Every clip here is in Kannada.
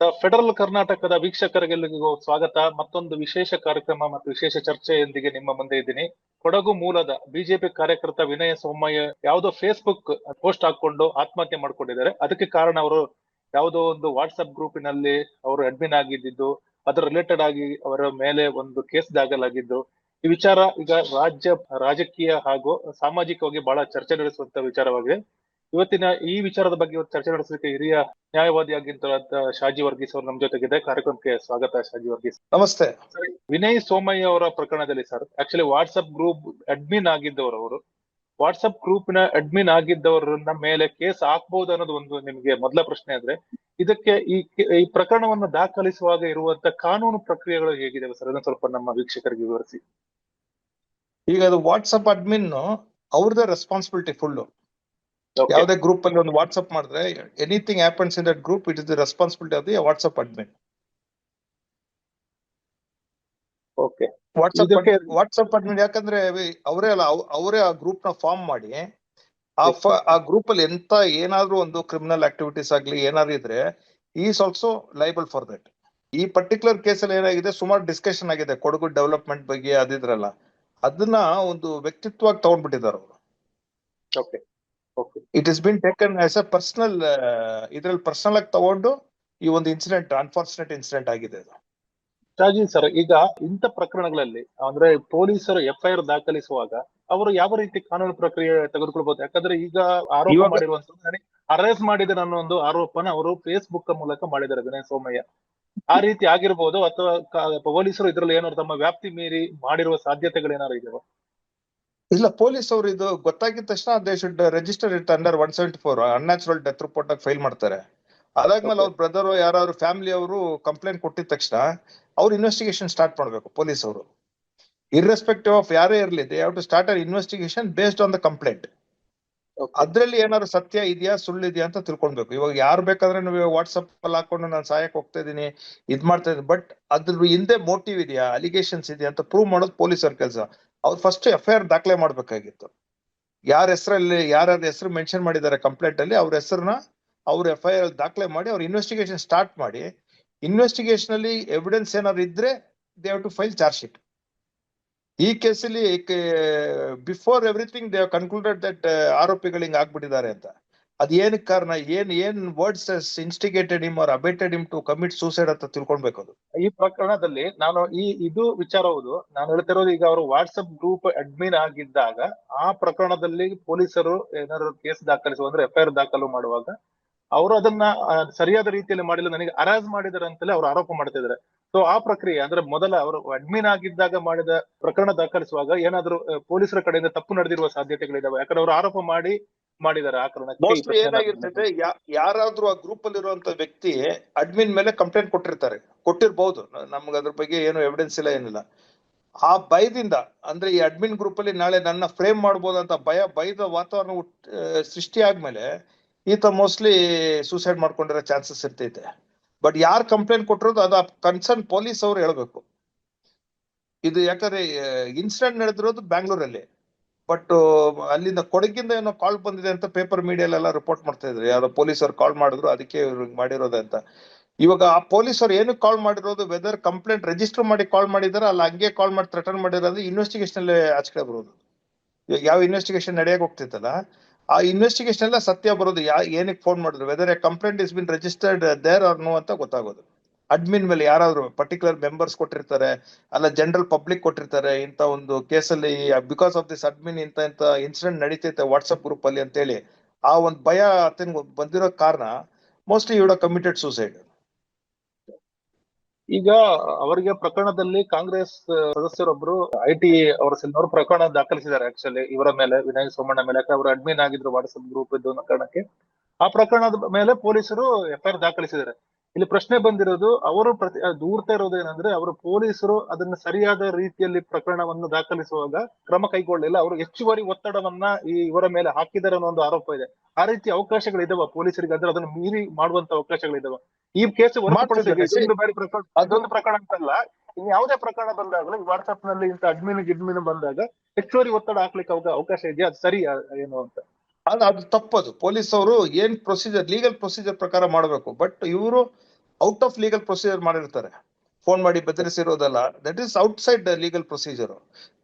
ಫೆಡರಲ್ ಕರ್ನಾಟಕದ ವೀಕ್ಷಕರಿಗೆಲ್ಲರಿಗೂ ಸ್ವಾಗತ. ಮತ್ತೊಂದು ವಿಶೇಷ ಕಾರ್ಯಕ್ರಮ ಮತ್ತು ವಿಶೇಷ ಚರ್ಚೆಯೊಂದಿಗೆ ನಿಮ್ಮ ಮುಂದೆ ಇದ್ದೀನಿ. ಕೊಡಗು ಮೂಲದ ಬಿಜೆಪಿ ಕಾರ್ಯಕರ್ತ ವಿನಯ ಸೋಮಯ್ಯ ಯಾವುದೋ ಫೇಸ್ಬುಕ್ ಪೋಸ್ಟ್ ಹಾಕೊಂಡು ಆತ್ಮಹತ್ಯೆ ಮಾಡ್ಕೊಂಡಿದ್ದಾರೆ. ಅದಕ್ಕೆ ಕಾರಣ ಅವರು ಯಾವುದೋ ಒಂದು ವಾಟ್ಸ್ಆಪ್ ಗ್ರೂಪಿನಲ್ಲಿ ಅವರು ಅಡ್ಮಿನ್ ಆಗಿದ್ದು, ಅದರ ರಿಲೇಟೆಡ್ ಆಗಿ ಅವರ ಮೇಲೆ ಒಂದು ಕೇಸ್ ದಾಖಲಾಗಿದ್ದು. ಈ ವಿಚಾರ ಈಗ ರಾಜ್ಯ, ರಾಜಕೀಯ ಹಾಗೂ ಸಾಮಾಜಿಕವಾಗಿ ಬಹಳ ಚರ್ಚೆ ನಡೆಸುವಂತ ವಿಚಾರವಾಗಿದೆ. ಇವತ್ತಿನ ಈ ವಿಚಾರದ ಬಗ್ಗೆ ಇವತ್ತು ಚರ್ಚೆ ನಡೆಸಲಿಕ್ಕೆ ಹಿರಿಯ ನ್ಯಾಯವಾದಿಯಾಗಿದ್ದಂತ ಶಾಜಿ ವರ್ಗೀಸ್ ಅವರು ನಮ್ಮ ಜೊತೆಗಿದೆ. ಕಾರ್ಯಕ್ರಮಕ್ಕೆ ಸ್ವಾಗತ ಶಾಜಿ ವರ್ಗೀಸ್. ನಮಸ್ತೆ. ವಿನಯ್ ಸೋಮಯ್ಯ ಅವರ ಪ್ರಕರಣದಲ್ಲಿ sir actually WhatsApp group admin ಆಗಿದ್ದವರು ಅವರು. ವಾಟ್ಸ್ಆಪ್ ಗ್ರೂಪ್ನ ಅಡ್ಮಿನ್ ಆಗಿದ್ದವರನ್ನ ಮೇಲೆ ಕೇಸ್ ಹಾಕ್ಬಹುದು ಅನ್ನೋದು ಒಂದು ನಿಮಗೆ ಮೊದಲ ಪ್ರಶ್ನೆ ಆದ್ರೆ ಇದಕ್ಕೆ ಈ ಈ ಪ್ರಕರಣವನ್ನು ದಾಖಲಿಸುವಾಗ ಇರುವಂತ ಕಾನೂನು ಪ್ರಕ್ರಿಯೆಗಳು ಹೇಗಿದೆ ಸರ್? ಅದನ್ನ ಸ್ವಲ್ಪ ನಮ್ಮ ವೀಕ್ಷಕರಿಗೆ ವಿವರಿಸಿ. ಈಗ ಅದು ವಾಟ್ಸ್ಆಪ್ ಅಡ್ಮಿನ್ ಅವ್ರದೇ ರೆಸ್ಪಾನ್ಸಿಬಿಲಿಟಿ ಫುಲ್ ಯಾವುದೇ ಗ್ರೂಪ್ ಅಲ್ಲಿ ಒಂದು ವಾಟ್ಸ್ಆಪ್ ಮಾಡಿದ್ರೆ anything happens in that group it is the responsibility of the WhatsApp admin okay WhatsApp WhatsApp admin ಯಾಕಂದ್ರೆ ಅವರೇ ಅಲ್ಲ ಅವರೇ ಆ ಗ್ರೂಪ್ನ ಫಾರ್ಮ್ ಮಾಡಿ ಆ ಆ ಗ್ರೂಪ್ ಅಲ್ಲಿ ಎಂತ ಏನಾದ್ರೂ ಒಂದು ಕ್ರಿಮಿನಲ್ ಆಕ್ಟಿವಿಟೀಸ್ ಆಗ್ಲಿ ಏನಾದ್ರು ಇದ್ರೆ is also liable for that ಈ ಪರ್ಟಿಕ್ಯುಲರ್ ಕೇಸ್ ಅಲ್ಲಿ ಏನಾಗಿದೆ ಸುಮಾರು ಡಿಸ್ಕಷನ್ ಆಗಿದೆ ಕೊಡಗು ಡೆವಲಪ್ಮೆಂಟ್ ಬಗ್ಗೆ ಅದಿದ್ರಲ್ಲ ಅದನ್ನ ಒಂದು ವ್ಯಕ್ತಿತ್ವವಾಗಿ ತಗೊಂಡ್ಬಿಟ್ಟಿದ್ದಾರೆ ಅವರು. Okay it is been taken as a personal ಇದ್ರಲ್ಲಿ ಪರ್ಸನಲ್ ಆಗಿ ತಗೊಂಡು ಈ ಒಂದು ಇನ್ಸಿಡೆಂಟ್ ಅನ್ಫಾರ್ಚುನೇಟ್ ಇನ್ಸಿಡೆಂಟ್ ಆಗಿದೆ ಅದು. ಶಾಜಿ ಸರ್ ಈಗ ಇಂಥ ಪ್ರಕರಣಗಳಲ್ಲಿ ಅಂದ್ರೆ ಪೊಲೀಸರು ಎಫ್ಐಆರ್ ದಾಖಲಿಸುವಾಗ ಅವರು ಯಾವ ರೀತಿ ಕಾನೂನು ಪ್ರಕ್ರಿಯೆ ತೆಗೆದುಕೊಳ್ಬಹುದು? ಯಾಕಂದ್ರೆ ಈಗ ಆರೋಪ ಮಾಡಿರುವಂತ ಅರೆಸ್ಟ್ ಮಾಡಿದ ಅನ್ನೋ ಒಂದು ಆರೋಪನ ಅವರು ಫೇಸ್ಬುಕ್ ಮೂಲಕ ಮಾಡಿದ್ದಾರೆ ವಿನಯ್ ಸೋಮಯ್ಯ ಆ ರೀತಿ ಆಗಿರ್ಬೋದು ಅಥವಾ ಪೊಲೀಸರು ಇದರಲ್ಲಿ ಏನಾದ್ರು ತಮ್ಮ ವ್ಯಾಪ್ತಿ ಮೀರಿ ಮಾಡಿರುವ ಸಾಧ್ಯತೆಗಳೇನಾದ್ರು ಇದೆಯಾ ಇಲ್ಲ ಪೊಲೀಸ್ ಅವರು ಇದು ಗೊತ್ತಾಗಿದ ತಕ್ಷಣ they should register it under one seventy four unnatural death report ಆಗಿ ಫೈಲ್ ಮಾಡ್ತಾರೆ. ಅದಾದ್ಮೇಲೆ ಅವ್ರ ಬ್ರದರ್ ಯಾರಾದ್ರು ಫ್ಯಾಮಿಲಿ ಅವರು ಕಂಪ್ಲೇಂಟ್ ಕೊಟ್ಟಿದ ತಕ್ಷಣ ಅವ್ರು ಇನ್ವೆಸ್ಟಿಗೇಷನ್ ಸ್ಟಾರ್ಟ್ ಮಾಡ್ಬೇಕು ಪೊಲೀಸ್ ಅವರು. ಇರ್ರೆಸ್ಪೆಕ್ಟಿವ್ ಆಫ್ ಯಾರೇ ಇರ್ಲಿ they have to start uh investigation based on the complaint ಅದ್ರಲ್ಲಿ ಏನಾದ್ರು ಸತ್ಯ ಇದೆಯಾ ಸುಳ್ಳು ಇದೆಯಾ ಅಂತ ತಿಳ್ಕೊಳ್ಬೇಕು. ಇವಾಗ ಯಾರು ಬೇಕಾದ್ರೆ ನೀವು ವಾಟ್ಸಪ್ ಅಲ್ಲಿ ಹಾಕೊಂಡು ನಾನು ಸಹಾಯಕ್ಕೆ ಹೋಗ್ತಾ ಇದೀನಿ ಇದ್ ಮಾಡ್ತಾ ಇದ್ದೀನಿ ಬಟ್ ಅದ್ರ ಹಿಂದೆ ಮೋಟಿವ್ ಇದೆಯಾ ಅಲಿಗೇಷನ್ಸ್ ಇದೆಯಾ ಅಂತ ಪ್ರೂವ್ ಮಾಡೋದು ಪೊಲೀಸರ ಕೆಲಸ. ಅವ್ರು ಫಸ್ಟ್ ಎಫ್ ಐ ಆರ್ ದಾಖಲೆ ಮಾಡ್ಬೇಕಾಗಿತ್ತು. ಯಾರ ಹೆಸರಲ್ಲಿ, ಯಾರ್ಯಾರ ಹೆಸರು ಮೆನ್ಷನ್ ಮಾಡಿದ್ದಾರೆ ಕಂಪ್ಲೇಂಟ್ ಅಲ್ಲಿ, ಅವ್ರ ಹೆಸರನ್ನ ಅವ್ರ ಎಫ್ ಐ ಆರ್ ದಾಖಲೆ ಮಾಡಿ, ಅವ್ರ ಇನ್ವೆಸ್ಟಿಗೇಷನ್ ಸ್ಟಾರ್ಟ್ ಮಾಡಿ ಇನ್ವೆಸ್ಟಿಗೇಷನ್ ಅಲ್ಲಿ ಎವಿಡೆನ್ಸ್ ಏನಾದ್ರು ಇದ್ರೆ they have to file charge sheet ಈ ಕೇಸಲ್ಲಿ before everything they concluded that ಆರೋಪಿಗಳು ಹಿಂಗ್ ಆಗ್ಬಿಟ್ಟಿದ್ದಾರೆ ಅಂತ. ಅದ್ ಕಾರಣ, ಏನ್ ಏನ್ words instigated him or abetted him to commit suicide ಅಂತ ತಿಳ್ಕೊಳ್ಬೇಕು ಅದು? ಈ ಪ್ರಕರಣದಲ್ಲಿ ನಾನು ಈ, ಇದು ವಿಚಾರ ಹೌದು ನಾನು ಹೇಳ್ತಿರೋದು ಈಗ ಅವರು ವಾಟ್ಸ್ಆಪ್ ಗ್ರೂಪ್ ಅಡ್ಮಿನ್ ಆಗಿದ್ದಾಗ, ಆ ಪ್ರಕರಣದಲ್ಲಿ ಪೊಲೀಸರು ಏನಾದ್ರು ಕೇಸ್ ದಾಖಲಿಸುವ ಅಂದ್ರೆ ಎಫ್ಐಆರ್ ದಾಖಲು ಮಾಡುವಾಗ, ಅವರು ಅದನ್ನ ಸರಿಯಾದ ರೀತಿಯಲ್ಲಿ ಮಾಡಿಲ್ಲ, ನನಗೆ ಅರಾಜ್ ಮಾಡಿದಾರೆ ಅಂತಲೇ ಅವರು ಆರೋಪ ಮಾಡ್ತಾ ಇದ್ದಾರೆ ಸೊ ಆ ಪ್ರಕ್ರಿಯೆ, ಅಂದ್ರೆ ಮೊದಲ ಅವರು ಅಡ್ಮಿನ್ ಆಗಿದ್ದಾಗ ಮಾಡಿದ ಪ್ರಕರಣ ದಾಖಲಿಸುವಾಗ ಏನಾದ್ರು ಪೊಲೀಸರ ಕಡೆಯಿಂದ ತಪ್ಪು ನಡೆದಿರುವ ಸಾಧ್ಯತೆಗಳಿದಾವೆ, ಯಾಕಂದ್ರೆ ಅವರು ಆರೋಪ ಮಾಡಿ ಮಾಡಿದ್ದಾರೆ ಆ ಕಾರಣ ಈ ಮೋಸ್ಟ್ಲಿ ಪ್ರಶ್ನೆ ಏನಾಗಿರ್ತದೆ ಯಾರಾದ್ರೂ ಆ ಗ್ರೂಪ್ ಅಲ್ಲಿ ಇರುವಂತ ವ್ಯಕ್ತಿ ಅಡ್ಮಿನ್ ಮೇಲೆ ಕಂಪ್ಲೇಂಟ್ ಕೊಟ್ಟಿರ್ತಾರೆ. ಕೊಟ್ಟಿರ್ಬಹುದು ನಮ್ಗೆ ಅದ್ರ ಬಗ್ಗೆ ಏನು ಎವಿಡೆನ್ಸ್ ಇಲ್ಲ ಏನಿಲ್ಲ. ಆ ಭಯದಿಂದ ಅಂದ್ರೆ ಈ ಅಡ್ಮಿನ್ ಗ್ರೂಪ್ ಅಲ್ಲಿ ನಾಳೆ ನನ್ನ ಫ್ರೇಮ್ ಮಾಡಬಹುದಂತ ಅಂತ ಭಯ ಭಯದ ವಾತಾವರಣ ಸೃಷ್ಟಿ ಆದ್ಮೇಲೆ ಈತ ಮೋಸ್ಟ್ಲಿ ಸೂಸೈಡ್ ಮಾಡ್ಕೊಂಡಿರೋ ಚಾನ್ಸಸ್ ಇರ್ತೈತೆ. ಬಟ್ ಯಾರು ಕಂಪ್ಲೇಂಟ್ ಕೊಟ್ಟಿರೋದು ಅದು ಕನ್ಸರ್ನ್ ಪೊಲೀಸ್ ಅವ್ರು ಹೇಳ್ಬೇಕು. ಇದು ಯಾಕಂದ್ರೆ ಇನ್ಸಿಡೆಂಟ್ ನಡೆದಿರೋದು ಬ್ಯಾಂಗ್ಳೂರಲ್ಲಿ ಬಟ್ ಅಲ್ಲಿಂದ ಕೊಡಗಿಂದ ಏನೋ ಕಾಲ್ ಬಂದಿದೆ ಅಂತ ಪೇಪರ್ ಮೀಡಿಯಲ್ಲೆಲ್ಲ ರಿಪೋರ್ಟ್ ಮಾಡ್ತಾ ಇದ್ರು. ಯಾರೋ ಪೊಲೀಸರು ಕಾಲ್ ಮಾಡಿದ್ರು, ಅದಕ್ಕೆ ಇವ್ರಿಗೆ ಮಾಡಿರೋದು ಅಂತ. ಇವಾಗ ಆ ಪೊಲೀಸರು ಏನು ಕಾಲ್ ಮಾಡಿರೋದು? ವೆದರ್ ಕಂಪ್ಲೇಂಟ್ ರಿಜಿಸ್ಟರ್ ಮಾಡಿ ಕಾಲ್ ಮಾಡಿದಾರೆ, ಅಲ್ಲ ಹಂಗೆ ಕಾಲ್ ಮಾಡಿ ಥ್ರೆಟನ್ ಮಾಡಿರೋದು ಇನ್ವೆಸ್ಟಿಗೇಷನ್ ಅಲ್ಲಿ ಆಚೆ ಬರೋದು. ಯಾವ ಇನ್ವೆಸ್ಟಿಗೇಷನ್ ನಡೆಯಕ್ಕೆ ಹೋಗ್ತಿತ್ತಲ್ಲ, ಆ ಇನ್ವೆಸ್ಟಿಗೇಷನ್ ಎಲ್ಲ ಸತ್ಯ ಬರೋದು. ಯಾ, ಏನಕ್ಕೆ ಫೋನ್ ಮಾಡಿದ್ರು? Whether a complaint is been registered there or no ಅಂತ ಗೊತ್ತಾಗೋದು. ಅಡ್ಮಿನ್ ಮೇಲೆ ಯಾರಾದ್ರು ಪರ್ಟಿಕ್ಯುಲರ್ ಮೆಂಬರ್ಸ್ ಕೊಟ್ಟಿರ್ತಾರೆ, ಅಲ್ಲ ಜನರಲ್ ಪಬ್ಲಿಕ್ ಕೊಟ್ಟಿರ್ತಾರೆ ಇಂತ ಒಂದು ಕೇಸಲ್ಲಿ ಬಿಕಾಸ್ ಆಫ್ ದಿಸ್ ಅಡ್ಮಿನ್ ಇಂತ ಇಂತ ಇನ್ಸಿಡೆಂಟ್ ನಡೀತೈತೆ ವಾಟ್ಸ್ಆಪ್ ಗ್ರೂಪ್ ಅಲ್ಲಿ ಅಂತೇಳಿ, ಆ ಒಂದು ಭಯ ಆತನಿಗೆ ಬಂದಿರೋ ಕಾರಣ ಮೋಸ್ಟ್ಲಿ ಇವಡ ಕಮಿಟೆಡ್ ಸೂಸೈಡ್ ಈಗ ಅವರಿಗೆ ಪ್ರಕರಣದಲ್ಲಿ ಕಾಂಗ್ರೆಸ್ ಸದಸ್ಯರೊಬ್ರು ಐ ಟಿ ಅವರ ಸಿಲ್ವರ್ ಪ್ರಕರಣ ದಾಖಲಿಸಿದ್ದಾರೆ ಆಕ್ಚುಲಿ ಇವರ ಮೇಲೆ, ವಿನಯ್ ಸೋಮಣ್ಣ ಮೇಲೆ ಅವರು ಅಡ್ಮಿನ್ ಆಗಿದ್ರು ವಾಟ್ಸ್ಆಪ್ ಗ್ರೂಪ್ ಇದ್ದು ಕಾರಣಕ್ಕೆ. ಆ ಪ್ರಕರಣದ ಮೇಲೆ ಪೊಲೀಸರು ಎಫ್ಐಆರ್ ದಾಖಲಿಸಿದ್ದಾರೆ. ಇಲ್ಲಿ ಪ್ರಶ್ನೆ ಬಂದಿರೋದು ಅವರು ಪ್ರತಿ ದೂರ್ತಾ ಇರೋದು ಏನಂದ್ರೆ ಅವರು ಪೊಲೀಸರು ಅದನ್ನ ಸರಿಯಾದ ರೀತಿಯಲ್ಲಿ ಪ್ರಕರಣವನ್ನು ದಾಖಲಿಸುವಾಗ ಕ್ರಮ ಕೈಗೊಳ್ಳಲಿಲ್ಲ. ಅವರು ಹೆಚ್ಚುವರಿ ಒತ್ತಡವನ್ನ ಈ ಇವರ ಮೇಲೆ ಹಾಕಿದ್ದಾರೆ ಅನ್ನೋ ಒಂದು ಆರೋಪ ಇದೆ. ಆ ರೀತಿ ಅವಕಾಶಗಳಿದಾವ ಪೊಲೀಸರಿಗೆ ಅಂದ್ರೆ ಅದನ್ನ ಮೀರಿ ಮಾಡುವಂತ ಅವಕಾಶಗಳಿದಾವ. ಈ ಕೇಸ್ ಬಾರಿ ಪ್ರಕರಣ ಅದೊಂದು ಪ್ರಕರಣ ಅಂತಲ್ಲ ಇನ್ ಯಾವುದೇ ಪ್ರಕರಣ ಬಂದಾಗಲೂ ವಾಟ್ಸ್ಆಪ್ನಲ್ಲಿ ಇಂತ ಅಡ್ಮಿನ್ ಗಿಡ್ಮಿನ್ ಬಂದಾಗ ಹೆಚ್ಚುವರಿ ಒತ್ತಡ ಹಾಕ್ಲಿಕ್ಕೆ ಅವಕ- ಅವಕಾಶ ಇದೆಯಾ? ಅದು ಸರಿ ಏನು ಅಂತ? ಅಲ್ಲ ಅದು ತಪ್ಪದು. ಪೊಲೀಸ್ ಅವರು ಏನ್ ಪ್ರೊಸೀಜರ್ ಲೀಗಲ್ ಪ್ರೊಸೀಜರ್ ಪ್ರಕಾರ ಮಾಡಬೇಕು. ಬಟ್ ಇವರು ಔಟ್ ಆಫ್ ಲೀಗಲ್ ಪ್ರೊಸೀಜರ್ ಮಾಡಿರ್ತಾರೆ. ಫೋನ್ ಮಾಡಿ ಬೆದರಿಸಿರೋದಲ್ಲ. That is outside legal procedure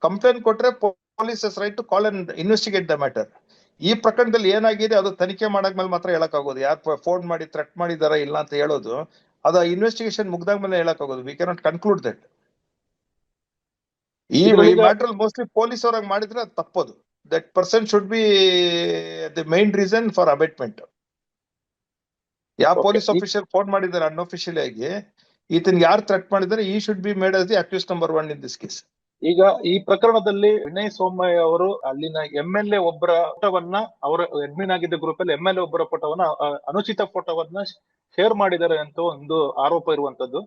complaint ಕೊಟ್ರೆ police right to call and investigate the matter ಈ ಪ್ರಕರಣದಲ್ಲಿ ಏನಾಗಿದೆ ಅದು ತನಿಖೆ ಮಾಡಾದ್ಮೇಲೆ ಮಾತ್ರ ಹೇಳಕ್ ಆಗೋದು ಯಾರು ಫೋನ್ ಮಾಡಿ ಥ್ರೆಟ್ ಮಾಡಿದಾರ ಇಲ್ಲ ಅಂತ ಹೇಳೋದು. ಅದು ಇನ್ವೆಸ್ಟಿಗೇಷನ್ ಮುಗ್ದಾದ್ಮೇಲೆ ಹೇಳಕ್ ಆಗೋದು ವಿ ಕ್ಯಾನಾಟ್ ಕನ್ಕ್ಲೂಡ್ ದಟ್ ಈ ಮ್ಯಾಟ್ರಲ್ಲಿ ಮ್ಯಾಟರ್ ಮೋಸ್ಟ್ಲಿ ಪೊಲೀಸ್ ಅವ್ರಾಗ ಮಾಡಿದ್ರೆ ಅದು ತಪ್ಪದು. That person should be the main reason for abetment ಯಾವ ಪೊಲೀಸ್ ಆಫೀಸರ್ ಫೋನ್ ಮಾಡಿದ್ದಾರೆ ಅನ್ಅಫಿಷಿಯಲಿ ಆಗಿ ಈತನ್ ಯಾರು ಥ್ರೆಟ್ ಮಾಡಿದ್ದಾರೆ ಈ should be made as the accused number one in this case ಈಗ ಈ ಪ್ರಕರಣದಲ್ಲಿ ವಿನಯ್ ಸೋಮಯ್ಯ ಅವರು ಅಲ್ಲಿನ ಎಂ ಎಲ್ ಎ ಒಬ್ಬರ ಫೋಟೋವನ್ನ ಅವರ ಅಡ್ಮಿನ್ ಆಗಿದ್ದ ಗ್ರೂಪ್ ಅಲ್ಲಿ ಎಂ ಎಲ್ ಎ ಒಬ್ಬರ ಫೋಟೋವನ್ನ ಅನುಚಿತ ಫೋಟೋವನ್ನ ಶೇರ್ ಮಾಡಿದ್ದಾರೆ ಅಂತ ಒಂದು ಆರೋಪ ಇರುವಂತದ್ದು.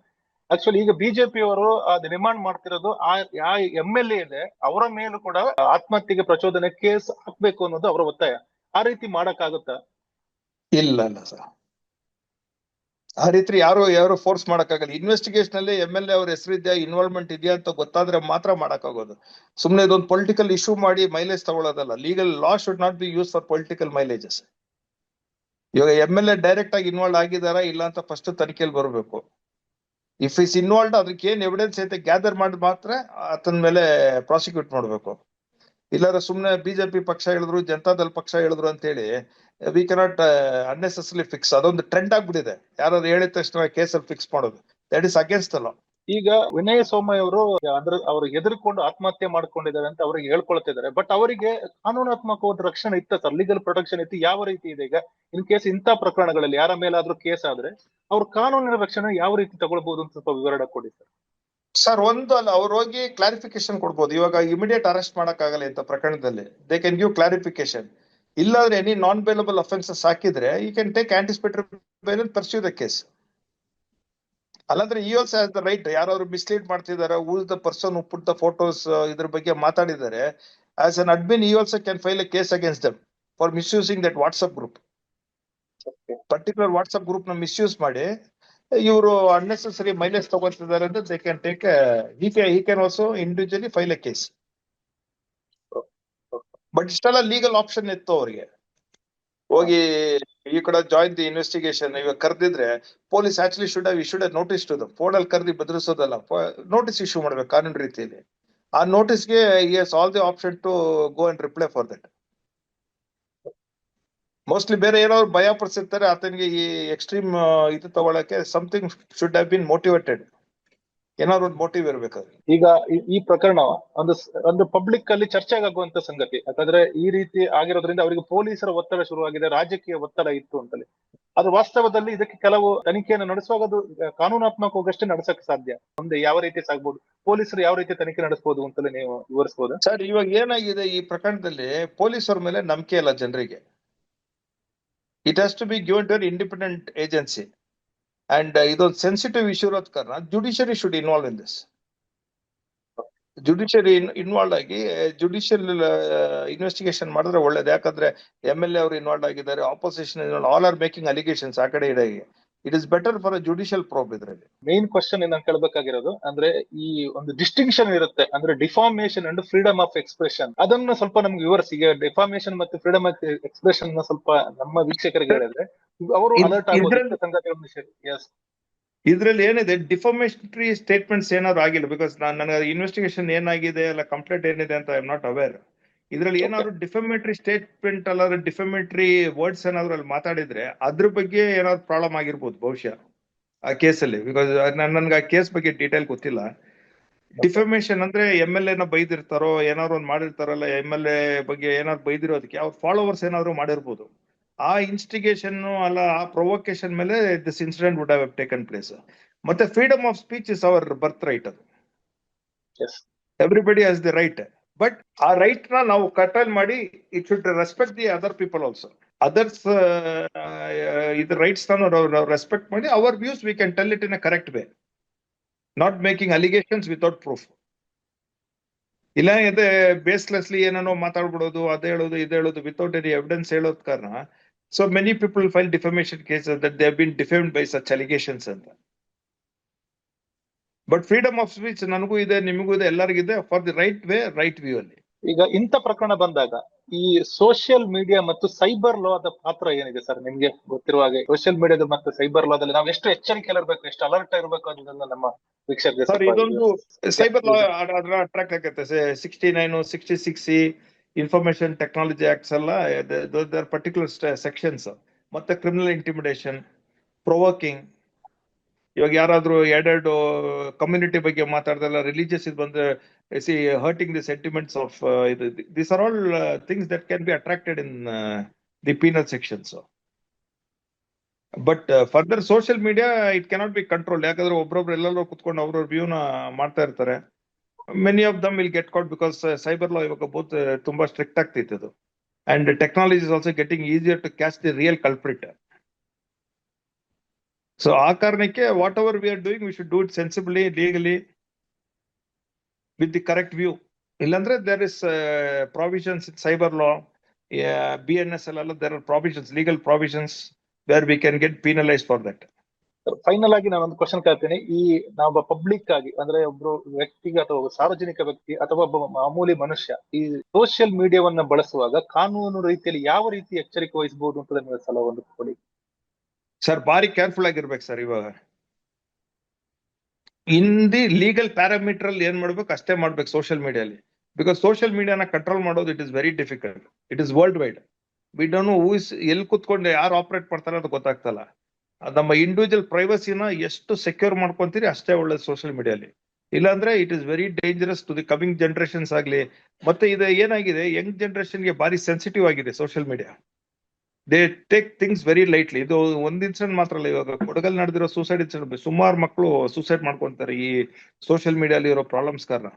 ಆಕ್ಚುಲಿ ಈಗ ಬಿಜೆಪಿ ಅವರು ಅದು ಡಿಮಾಂಡ್ ಮಾಡ್ತಿರೋದು, ಆ ಯಾ ಎಂ ಎಲ್ ಎ ಇದೆ ಅವರ ಮೇಲೂ ಕೂಡ ಆತ್ಮಹತ್ಯೆಗೆ ಪ್ರಚೋದನೆ ಕೇಸ್ ಹಾಕ್ಬೇಕು ಅನ್ನೋದು ಅವರ ಒತ್ತಾಯ. ಆ ರೀತಿ ಮಾಡಕ್ಕಾಗುತ್ತ? ಇಲ್ಲ ಇಲ್ಲ ಸರ್. ಆ ರೀತಿ ಯಾರು ಯಾರು ಫೋರ್ಸ್ ಮಾಡಕ್ಕಾಗಲ್ಲ. ಇನ್ವೆಸ್ಟಿಗೇಷನ್ ಅಲ್ಲಿ ಎಂ ಎಲ್ ಎ ಅವ್ರ ಹೆಸರಿದ್ಯಾ ಇನ್ವಾಲ್ವ್ಮೆಂಟ್ ಇದೆಯಾ ಅಂತ ಗೊತ್ತಾದ್ರೆ ಮಾತ್ರ ಮಾಡಕ್ಕಾಗೋದು. ಸುಮ್ನೆ ಇದೊಂದು ಪೊಲಿಟಿಕಲ್ ಇಶ್ಯೂ ಮಾಡಿ mileage ತಗೊಳ್ಳೋದಲ್ಲ legal law should not be use for political mileages ಇವಾಗ ಎಂ ಎಲ್ ಎ ಡೈರೆಕ್ಟ್ ಆಗಿ ಇನ್ವಾಲ್ವ್ ಆಗಿದಾರಾ ಇಲ್ಲ ಅಂತ ಫಸ್ಟ್ ತನಿಖೆಯಲ್ಲಿ ಬರಬೇಕು. ಇಫ್ ಇಸ್ ಇನ್ವಾಲ್ವ್ ಅದಕ್ಕೆ ಏನ್ ಎವಿಡೆನ್ಸ್ ಐತೆ ಗ್ಯಾದರ್ ಮಾಡಿ ಮಾತ್ರ ಆತನ ಮೇಲೆ ಪ್ರಾಸಿಕ್ಯೂಟ್ ಮಾಡಬೇಕು. ಇಲ್ಲಾಂದ್ರೆ ಸುಮ್ನೆ ಬಿಜೆಪಿ ಪಕ್ಷ ಹೇಳಿದ್ರು ಜನತಾದಳ ಪಕ್ಷ ಹೇಳಿದ್ರು ಅಂತ ಹೇಳಿ ವಿ ಕೆನಾಟ್ ಅನ್ನೆಸೆಸರಿ ಫಿಕ್ಸ್ ಅದೊಂದು ಟ್ರೆಂಡ್ ಆಗ್ಬಿಟ್ಟಿದೆ. ಯಾರಾದ್ರು ಹೇಳಿದ ತಕ್ಷಣ ಕೇಸಲ್ಲಿ ಫಿಕ್ಸ್ ಮಾಡೋದು. ದಟ್ ಇಸ್ ಅಗೇನ್ಸ್ಟ್ ದ ಈಗ ವಿನಯ ಸೋಮಯ್ಯ ಅವರು, ಅದ್ರ ಅವ್ರು ಹೆದರ್ಕೊಂಡು ಆತ್ಮಹತ್ಯೆ ಮಾಡ್ಕೊಂಡಿದ್ದಾರೆ ಅಂತ ಅವ್ರಿಗೆ ಹೇಳ್ಕೊಳ್ತಿದ್ದಾರೆ. ಬಟ್ ಅವರಿಗೆ ಕಾನೂನಾತ್ಮಕವಾದ ರಕ್ಷಣೆ ಇತ್ತ ಸರ್? ಲೀಗಲ್ ಪ್ರೊಟೆಕ್ಷನ್ ಇತ್ತು? ಯಾವ ರೀತಿ ಇದೆ ಈಗ? ಇನ್ ಕೇಸ್ ಇಂಥ ಪ್ರಕರಣಗಳಲ್ಲಿ ಯಾರ ಮೇಲಾದ್ರೂ ಕೇಸ್ ಆದ್ರೆ ಅವ್ರ ಕಾನೂನಿನ ರಕ್ಷಣೆ ಯಾವ ರೀತಿ ತಗೊಳ್ಬಹುದು ಅಂತ ಸ್ವಲ್ಪ ವಿವರಣೆ ಕೊಡಿ ಸರ್. ಸರ್ ಒಂದು ಅಲ್ಲ, ಅವ್ರು ಹೋಗಿ ಕ್ಲಾರಿಫಿಕೇಶನ್ ಕೊಡ್ಬೋದು. ಇವಾಗ ಇಮಿಡಿಯೇಟ್ ಅರೆಸ್ಟ್ ಆಗಲ್ಲ ಇಂಥ ಪ್ರಕರಣದಲ್ಲಿ. ದೇ ಕ್ಯಾನ್ ಗಿವ್ ಕ್ಲಾರಿಫಿಕೇಶನ್ ಇಲ್ಲಾಂದ್ರೆ ಎನಿ ನಾನ್ ಬೇಲಬಲ್ ಅಫೆನ್ಸಸ್ ಹಾಕಿದ್ರೆ you can take anticipatory pursue the case ಅಲ್ಲಾಂದ್ರೆ ಈ ಆಲ್ಸೋ ಹ್ಯಾಸ್ ದ ರೈಟ್ ಯಾರಾದ್ರು ಮಿಸ್ಲೀಡ್ ಮಾಡ್ತಿದ್ದಾರೆ whose the person put the photos ಇದ್ರ ಬಗ್ಗೆ ಮಾತಾಡಿದ್ದಾರೆ. ಆಸ್ ಅನ್ ಅಡ್ಮಿನ್ ಈ also can file a case against them for misusing that WhatsApp group particular WhatsApp ಗ್ರೂಪ್ನ ಮಿಸ್ಯೂಸ್ ಮಾಡಿ ಇವರು ಅನ್ನೆಸೆಸರಿ ಮೈಲೇಜ್ ತಗೊಳ್ತಿದ್ದಾರೆ ಅಂದ್ರೆ they can take he he can also individually file a case but ಇಷ್ಟೆಲ್ಲ ಲೀಗಲ್ ಆಪ್ಷನ್ ಇತ್ತು ಅವರಿಗೆ. ಹೋಗಿ ಈ ಕಡೆ ಜಾಯಿನ್ ದಿ ಇನ್ವೆಸ್ಟಿಗೇಷನ್ ಇವಾಗ ಕರೆದಿದ್ರೆ police actually should have issued notice to phone ಅಲ್ಲಿ ಕರೆದಿ ಬದಲಿಸೋದಲ್ಲ ನೋಟಿಸ್ ಇಶ್ಯೂ ಮಾಡ್ಬೇಕು ಕಾನೂನು ರೀತಿಯಲ್ಲಿ. ಆ ನೋಟಿಸ್ಗೆ is all the option to go and reply for that mostly ಬೇರೆ ಏನಾದ್ರು ಭಯ ಪಡಿಸಿರ್ತಾರೆ, ಆತನಿಗೆ ಈ ಎಕ್ಸ್ಟ್ರೀಮ್ ಇದು ತಗೊಳಕ್ಕೆ something should have been motivated ಏನಾದ್ರು ಒಂದು ಮೋಟಿವ್ ಇರಬೇಕಾದ್ರೆ. ಈಗ ಈ- ಪ್ರಕರಣ ಒಂದು ಒಂದು ಪಬ್ಲಿಕ್ ಅಲ್ಲಿ ಚರ್ಚೆಗಾಗುವಂತ ಸಂಗತಿ. ಯಾಕಂದ್ರೆ ಈ ರೀತಿ ಆಗಿರೋದ್ರಿಂದ ಅವರಿಗೆ ಪೊಲೀಸರ ಒತ್ತಡ ಶುರುವಾಗಿದೆ ರಾಜಕೀಯ ಒತ್ತಡ ಇತ್ತು ಅಂತಲೇ ಅದು ವಾಸ್ತವದಲ್ಲಿ ಇದಕ್ಕೆ ಕೆಲವು ತನಿಖೆಯನ್ನು ನಡೆಸುವಾಗ ಅದು ಕಾನೂನಾತ್ಮಕವಾಗಷ್ಟೇ ನಡೆಸಕ್ ಸಾಧ್ಯ. ಮುಂದೆ ಯಾವ ರೀತಿ ಸಾಗ್ಬೋದು ಪೊಲೀಸರು ಯಾವ ರೀತಿ ತನಿಖೆ ನಡೆಸಬಹುದು ಅಂತಲೇ ನೀವು ವಿವರಿಸಬಹುದು ಸರ್ ಇವಾಗ ಏನಾಗಿದೆ ಈ ಪ್ರಕರಣದಲ್ಲಿ ಪೊಲೀಸರ ಮೇಲೆ ನಂಬಿಕೆ ಇಲ್ಲ ಜನರಿಗೆ. It has to be given to independent agency and ಇದೊಂದು ಸೆನ್ಸಿಟಿವ್ ಇಶ್ಯೂ ಇರೋದ್ ಕಾರಣ judiciary should involve in this judiciary involve ಆಗಿ ಜುಡಿಷಿಯಲ್ ಇನ್ವೆಸ್ಟಿಗೇಷನ್ ಮಾಡಿದ್ರೆ ಒಳ್ಳೇದು. ಯಾಕಂದ್ರೆ ಎಂ ಎಲ್ ಎ ಅವರು ಇನ್ವಾಲ್ವ್ ಆಗಿದ್ದಾರೆ. Opposition all are making allegations ಆ ಕಡೆ ಇಡಾಗಿ it is better for a judicial probe ಇದರಲ್ಲಿ. ಮೇನ್ ಕ್ವಶನ್ ನಾನು ಕೇಳಬೇಕಾಗಿರೋದು ಅಂದ್ರೆ ಈ ಒಂದು ಡಿಸ್ಟಿಂಕ್ಷನ್ ಇರುತ್ತೆ ಅಂದ್ರೆ defamation and freedom of expression ಅದನ್ನ ಸ್ವಲ್ಪ ನಮ್ಗೆ ವಿವರಿಸಿ. ಈಗ ಡಿಫಾರ್ಮೇಶನ್ ಮತ್ತು ಫ್ರೀಡಮ್ ಆಫ್ ಎಕ್ಸ್ಪ್ರೆಷನ್ ಸ್ವಲ್ಪ ನಮ್ಮ ವೀಕ್ಷಕರಿಗೆ ಹೇಳಿದ್ರೆ ಅವರು ಇದ್- ಅಲರ್ಟ್ ಆಗಿ ಇದ್ರಲ್ಲಿ- ಏನಿದೆ? ಡಿಫಾರ್ಮೇಷನರಿ ಸ್ಟೇಟ್ಮೆಂಟ್ಸ್ ಏನಾದ್ರು ಆಗಿಲ್ಲ ಬಿಕಾಸ್ ನಾನು ನನಗೆ ಇನ್ವೆಸ್ಟಿಗೇಷನ್ ಏನಾಗಿದೆ ಅಲ್ಲ ಕಂಪ್ಲೇಂಟ್ ಏನಿದೆ ಅಂತ ಐ ಆಮ್ ನಾಟ್ ಅವೇರ್ ಇದ್ರಲ್ಲಿ. ಏನಾದ್ರು ಡಿಫೆಮೆಟ್ರಿ ಸ್ಟೇಟ್ಮೆಂಟ್ ಅಲ್ಲಾದ್ರೆ ಡಿಫೆಮೆಟ್ರಿ ವರ್ಡ್ಸ್ ಏನಾದ್ರು ಅಲ್ಲಿ ಮಾತಾಡಿದ್ರೆ ಅದ್ರ ಬಗ್ಗೆ ಏನಾದ್ರು ಪ್ರಾಬ್ಲಮ್ ಆಗಿರ್ಬೋದು ಬಹುಶಃ ಆ ಕೇಸಲ್ಲಿ ಬಿಕಾಸ್ ನನ್ಗೆ ಆ ಕೇಸ್ ಬಗ್ಗೆ ಡೀಟೇಲ್ ಗೊತ್ತಿಲ್ಲ. ಡಿಫಾಮೇಶನ್ ಅಂದ್ರೆ ಎಂ ಎಲ್ ಎನ ಬೈದಿರ್ತಾರೋ ಏನಾದ್ರು ಒಂದ್ ಮಾಡಿರ್ತಾರಲ್ಲ ಎಂ ಎಲ್ ಎ ಬಗ್ಗೆ ಏನಾದ್ರು ಬೈದಿರೋದಕ್ಕೆ ಅವ್ರ ಫಾಲೋವರ್ಸ್ ಏನಾದ್ರು ಮಾಡಿರ್ಬೋದು. ಆ ಇನ್ಸ್ಟಿಗೇಷನ್ ಅಲ್ಲ ಆ ಪ್ರೊವೊಕೇಶನ್ ಮೇಲೆ this incident would have taken place ಮತ್ತೆ freedom of speech is our birth right ಅದು everybody has the right but ಆ ರೈಟ್ನ ನಾವು ಕಟಲ್ ಮಾಡಿ it should respect the other people also others ಇದು ರೈಟ್ಸ್ ರೆಸ್ಪೆಕ್ಟ್ ಮಾಡಿ our views we can tell it in a correct way not making allegations without proof ಇಲ್ಲ, ಇದೆ ಬೇಸ್ಲೆಸ್ಲಿ ಏನೇನೋ ಮಾತಾಡ್ಬಿಡೋದು, ಅದೇ ಹೇಳೋದು, ಇದು ಹೇಳೋದು ವಿತೌಟ್ ಎನಿ ಎವಿಡೆನ್ಸ್ ಹೇಳೋದ್ ಕಾರಣ so many people file defamation cases that they been defamed by such allegations ಅಂತ. ಬಟ್ ಫ್ರೀಡಮ್ ಆಫ್ ಸ್ಪೀಚ್ ನನಗೂ ಇದೆ ನಿಮಗೂ ಇದೆ ಎಲ್ಲರಿಗಿದೆ for the right way right view ಅಲ್ಲಿ. ಈಗ ಇಂಥ ಪ್ರಕರಣ ಬಂದಾಗ ಈ ಸೋಷಿಯಲ್ ಮೀಡಿಯಾ ಮತ್ತು ಸೈಬರ್ ಲಾದ ಪಾತ್ರ ಏನಿದೆ ಸರ್? ನಿಮ್ಗೆ ಗೊತ್ತಿರುವ ಹಾಗೆ ಸೋಷಿಯಲ್ ಮೀಡಿಯಾದ ಮತ್ತು ಸೈಬರ್ ಲಾದಲ್ಲಿ ನಾವು ಎಷ್ಟು ಎಚ್ಚರಿಕೆ ಇರಬೇಕು ಎಷ್ಟು ಅಲರ್ಟ್ ಇರಬೇಕು ಅನ್ನೋದನ್ನ ನಮ್ಮ ವೀಕ್ಷಕರಿಗೆ ಸರ್ ಇದೊಂದು ಸೈಬರ್ ಲಾ ಅದರ ಅಟ್ರಾಕ್ಟ್ ಆಗುತ್ತೆ sixty nine sixty six information technology acts ಎಲ್ಲ ದರ್ ಪರ್ಟಿಕ್ಯುಲರ್ ಸೆಕ್ಷನ್ಸ್ ಮತ್ತೆ ಕ್ರಿಮಿನಲ್ ಇಂಟಿಮಿಡೇಷನ್ ಪ್ರೊವೋಕಿಂಗ್ ಇವಾಗ ಯಾರಾದ್ರೂ ಎರಡೆರಡು ಕಮ್ಯುನಿಟಿ ಬಗ್ಗೆ ಮಾತಾಡ್ದಲ್ಲ ರಿಲಿಜಿಯಸ್ ಇದು ಬಂದ್ರೆ see hurting the sentiments of ಇದು this are all things that can be attracted in the penal sections but further social media it cannot be control ಯಾಕಂದ್ರೆ ಒಬ್ರೊಬ್ರು ಎಲ್ಲರೂ ಕುತ್ಕೊಂಡು ಅವ್ರವ್ರ ವ್ಯೂನ ಮಾಡ್ತಾ ಇರ್ತಾರೆ. Many of them will get caught because cyber law ಇವಾಗ ಬೋತ್ ತುಂಬಾ ಸ್ಟ್ರಿಕ್ಟ್ ಆಗ್ತಿತ್ತು ಅದು and technology is also getting easier to catch the real culprit so ಆ ಕಾರಣಕ್ಕೆ what ever we are doing we should do it sensibly legally with the correct view ಇಲ್ಲಾಂದ್ರೆ there is provisions in cyber law B N S ಎಲ್ಲ there are provisions legal provisions where we can get penalise for that final ಆಗಿ ನಾನು ಒಂದು ಕ್ವಶನ್ ಕೇಳ್ತೀನಿ. ಈ ನಾವೊಬ್ಬ ಪಬ್ಲಿಕ್ ಆಗಿ, ಅಂದ್ರೆ ಒಬ್ರು ವ್ಯಕ್ತಿಗೆ ಅಥವಾ ಸಾರ್ವಜನಿಕ ವ್ಯಕ್ತಿ ಅಥವಾ ಒಬ್ಬ ಮಾಮೂಲಿ ಮನುಷ್ಯ, ಈ ಸೋಷಿಯಲ್ ಮೀಡಿಯಾವನ್ನ ಬಳಸುವಾಗ ಕಾನೂನು ರೀತಿಯಲ್ಲಿ ಯಾವ ರೀತಿ ಎಚ್ಚರಿಕೆ ವಹಿಸಬಹುದು ಅಂತ ಸಲ ಒಂದು ಕೊಡಿ. ಸರ್ ಭಾರಿ ಕೇರ್ಫುಲ್ ಆಗಿರ್ಬೇಕು ಸರ್ ಇವಾಗ. ಇನ್ ದಿ ಲೀಗಲ್ ಪ್ಯಾರಾಮೀಟರ್ ಅಲ್ಲಿ ಏನ್ ಮಾಡ್ಬೇಕು ಅಷ್ಟೇ ಮಾಡ್ಬೇಕು ಸೋಷಿಯಲ್ ಮೀಡಿಯಲ್ಲಿ ಬಿಕಾಸ್ ಸೋಷಿಯಲ್ ಮೀಡಿಯಾನ ಕಂಟ್ರೋಲ್ ಮಾಡೋದು it is very difficult it is world wide we don't know is ಎಲ್ಲಿ ಕುತ್ಕೊಂಡು ಯಾರು ಆಪರೇಟ್ ಮಾಡ್ತಾರೆ ಅಂತ ಗೊತ್ತಾಗ್ತಲ್ಲ. ನಮ್ಮ ಇಂಡಿವಿಜುವಲ್ ಪ್ರೈವಸಿನ ಎಷ್ಟು ಸೆಕ್ಯೂರ್ ಮಾಡ್ಕೊಂತೀರಿ ಅಷ್ಟೇ ಒಳ್ಳೇದು ಸೋಷಿಯಲ್ ಮೀಡಿಯಲ್ಲಿ ಇಲ್ಲಾಂದ್ರೆ it is very dangerous to the coming generations ಆಗಲಿ. ಮತ್ತೆ ಇದು ಏನಾಗಿದೆ ಯಂಗ್ ಜನರೇಷನ್ಗೆ ಬಾರಿ ಸೆನ್ಸಿಟಿವ್ ಆಗಿದೆ social media they take things very lightly ಇದು ಒಂದ್ ಇನ್ಸಿಡೆಂಟ್ ಮಾತ್ರ ಅಲ್ಲ, ಇವಾಗ ಕೊಡಗಲ್ ನಡೆದಿರೋ ಸೂಸೈಡ್ ಇನ್ಸಿಡೆಂಟ್ ಸುಮಾರು ಮಕ್ಕಳು ಸೂಸೈಡ್ ಮಾಡ್ಕೊಂತಾರೆ ಈ ಸೋಷಿಯಲ್ ಮೀಡಿಯಾಲಿ ಇರೋ ಪ್ರಾಬ್ಲಮ್ಸ್ ಕಾರಣ.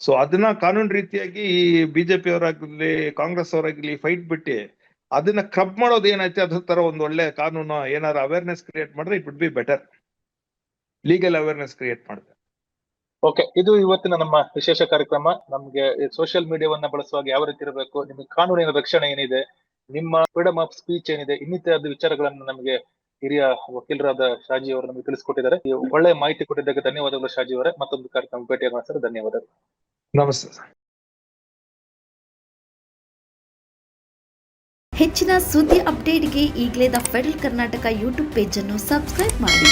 ಸೊ ಅದನ್ನ ಕಾನೂನು ರೀತಿಯಾಗಿ ಈ ಬಿಜೆಪಿ ಅವರಾಗ್ಲಿ, ಕಾಂಗ್ರೆಸ್ ಅವರಾಗ್ಲಿ ಫೈಟ್ ಬಿಟ್ಟು ಅದನ್ನ ಕ್ರಬ್ ಮಾಡೋದು ಏನೈತೆ ಅದ್ರ ತರ ಒಂದ್ ಒಳ್ಳೆ ಕಾನೂನು ಏನಾರ ಅವೇರ್ನೆಸ್ ಕ್ರಿಯೇಟ್ ಮಾಡಿದ್ರೆ it would be better legal awareness create ಮಾಡಿದ್ರೆ. ಓಕೆ ಇದು ಇವತ್ತಿನ ನಮ್ಮ ವಿಶೇಷ ಕಾರ್ಯಕ್ರಮ. ನಮ್ಗೆ ಸೋಷಿಯಲ್ ಮೀಡಿಯಾವನ್ನ ಬಳಸುವಾಗ ಯಾವ ರೀತಿ ಇರಬೇಕು, ನಿಮ್ಗೆ ಕಾನೂನಿನ ರಕ್ಷಣೆ ಏನಿದೆ ನಿಮ್ಮ ಫ್ರೀಡಮ್ ಆಫ್ ಸ್ಪೀಚ್ ಏನಿದೆ ಇನ್ನಿತರದ ವಿಚಾರಗಳನ್ನು ನಮಗೆ ಹಿರಿಯ ವಕೀಲರಾದ ಶಾಜಿ ಅವರು ನಮಗೆ ತಿಳಿಸಿಕೊಟ್ಟಿದ್ದಾರೆ. ಈ ಒಳ್ಳೆ ಮಾಹಿತಿ ಕೊಟ್ಟಿದ್ದಕ್ಕೆ ಧನ್ಯವಾದಗಳು ಶಾಜಿ ಅವರೇ. ಮತ್ತೊಂದು ಕಾರ್ಯಕ್ರಮ ಭೇಟಿಯಾಗೋಣ ಸರ್. ಧನ್ಯವಾದಗಳು. ನಮಸ್ತೆ ಸರ್. ಹೆಚ್ಚಿನ ಸುದ್ದಿ ಅಪ್ಡೇಟ್ಗೆ ಈಗಲೇ ದ ಫೆಡರಲ್ ಕರ್ನಾಟಕ ಯೂಟ್ಯೂಬ್ ಪೇಜನ್ನು ಸಬ್ಸ್ಕ್ರೈಬ್ ಮಾಡಿ.